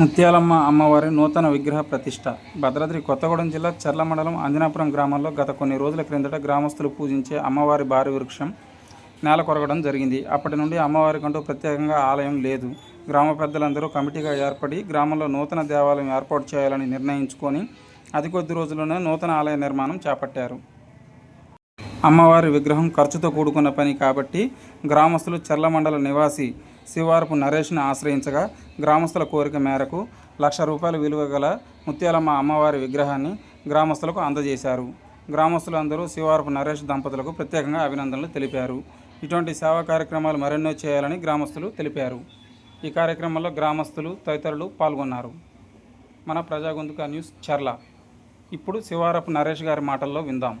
ముత్యాలమ్మ అమ్మవారి నూతన విగ్రహ ప్రతిష్ట. భద్రాద్రి కొత్తగూడెం జిల్లా చర్ల మండలం అంజనాపురం గ్రామంలో గత కొన్ని రోజుల క్రిందట గ్రామస్తులు పూజించే అమ్మవారి భారీ వృక్షం నేల కొరగడం జరిగింది. అప్పటి నుండి అమ్మవారికంటూ ప్రత్యేకంగా ఆలయం లేదు. గ్రామ పెద్దలందరూ కమిటీగా ఏర్పడి గ్రామంలో నూతన దేవాలయం ఏర్పాటు చేయాలని నిర్ణయించుకొని అతి కొద్ది రోజుల్లోనే నూతన ఆలయ నిర్మాణం చేపట్టారు. అమ్మవారి విగ్రహం ఖర్చుతో కూడుకున్న పని కాబట్టి గ్రామస్తులు చర్ల మండల నివాసి శివారపు నరేష్ను ఆశ్రయించగా గ్రామస్తుల కోరిక మేరకు లక్ష రూపాయల విలువ గల ముత్యాలమ్మ అమ్మవారి విగ్రహాన్ని గ్రామస్తులకు అందజేశారు. గ్రామస్తులందరూ శివారపు నరేష్ దంపతులకు ప్రత్యేకంగా అభినందనలు తెలిపారు. ఇటువంటి సేవా కార్యక్రమాలు మరెన్నో చేయాలని గ్రామస్తులు తెలిపారు. ఈ కార్యక్రమంలో గ్రామస్తులు తదితరులు పాల్గొన్నారు. మన ప్రజాగొంతుక న్యూస్ చర్ల. ఇప్పుడు శివారపు నరేష్ గారి మాటల్లో విందాం.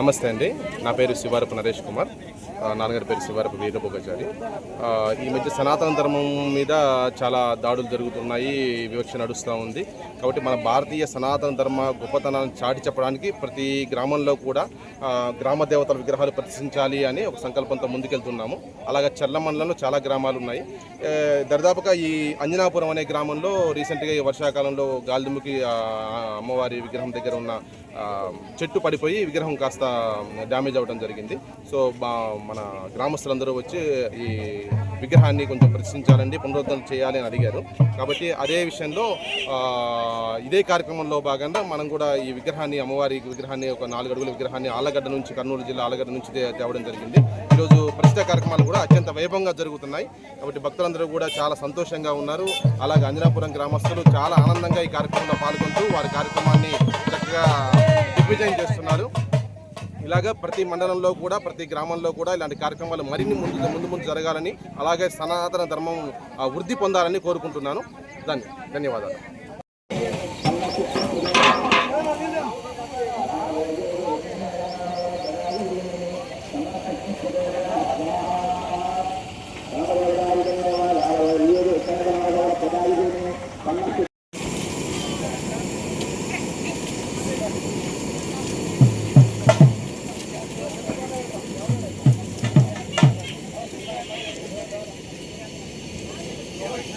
నమస్తే అండి. నా పేరు శివారపు నరేష్ కుమార్. నాన్నగారి పేరు శివారపు వీరభోగాచారి. ఈ మధ్య సనాతన ధర్మం మీద చాలా దాడులు జరుగుతున్నాయి వివక్ష నడుస్తూ ఉంది. కాబట్టి మన భారతీయ సనాతన ధర్మ గొప్పతనాన్ని చాటి చెప్పడానికి ప్రతి గ్రామంలో కూడా గ్రామ దేవతల విగ్రహాలు ప్రదర్శించాలి అని ఒక సంకల్పంతో ముందుకెళ్తున్నాము. అలాగే చర్ల మండలంలో చాలా గ్రామాలు ఉన్నాయి. దరిదాపుగా ఈ అంజనాపురం అనే గ్రామంలో రీసెంట్గా ఈ వర్షాకాలంలో గాలిదుమ్ముకి అమ్మవారి విగ్రహం దగ్గర ఉన్న చెట్టు పడిపోయి విగ్రహం కాస్త డ్యామేజ్ అవ్వడం జరిగింది. సో మా మన గ్రామస్తులందరూ వచ్చి ఈ విగ్రహాన్ని కొంచెం ప్రదర్శించాలండి పునరుద్ధరణ చేయాలి అని అడిగారు. కాబట్టి అదే విషయంలో ఇదే కార్యక్రమంలో భాగంగా మనం కూడా ఈ విగ్రహాన్ని అమ్మవారి విగ్రహాన్ని ఒక నాలుగు అడుగుల విగ్రహాన్ని ఆలగడ్డ నుంచి కర్నూలు జిల్లా ఆలగడ్డ నుంచి తేవడం జరిగింది. ఈరోజు ప్రస్తుత కార్యక్రమాలు కూడా అత్యంత వైభవంగా జరుగుతున్నాయి. కాబట్టి భక్తులందరూ కూడా చాలా సంతోషంగా ఉన్నారు. అలాగే అంజనాపురం గ్రామస్తులు చాలా ఆనందంగా ఈ కార్యక్రమంలో పాల్గొంటూ వారి కార్యక్రమాన్ని చక్కగా దిగ్విజయం చేస్తున్నారు. ఇలాగా ప్రతి మండలంలో కూడా ప్రతి గ్రామంలో కూడా ఇలాంటి కార్యక్రమాలు మరిన్ని ముందు ముందు ముందు జరగాలని అలాగే సనాతన ధర్మం వృద్ధి పొందాలని కోరుకుంటున్నాను. దాన్ని ధన్యవాదాలు.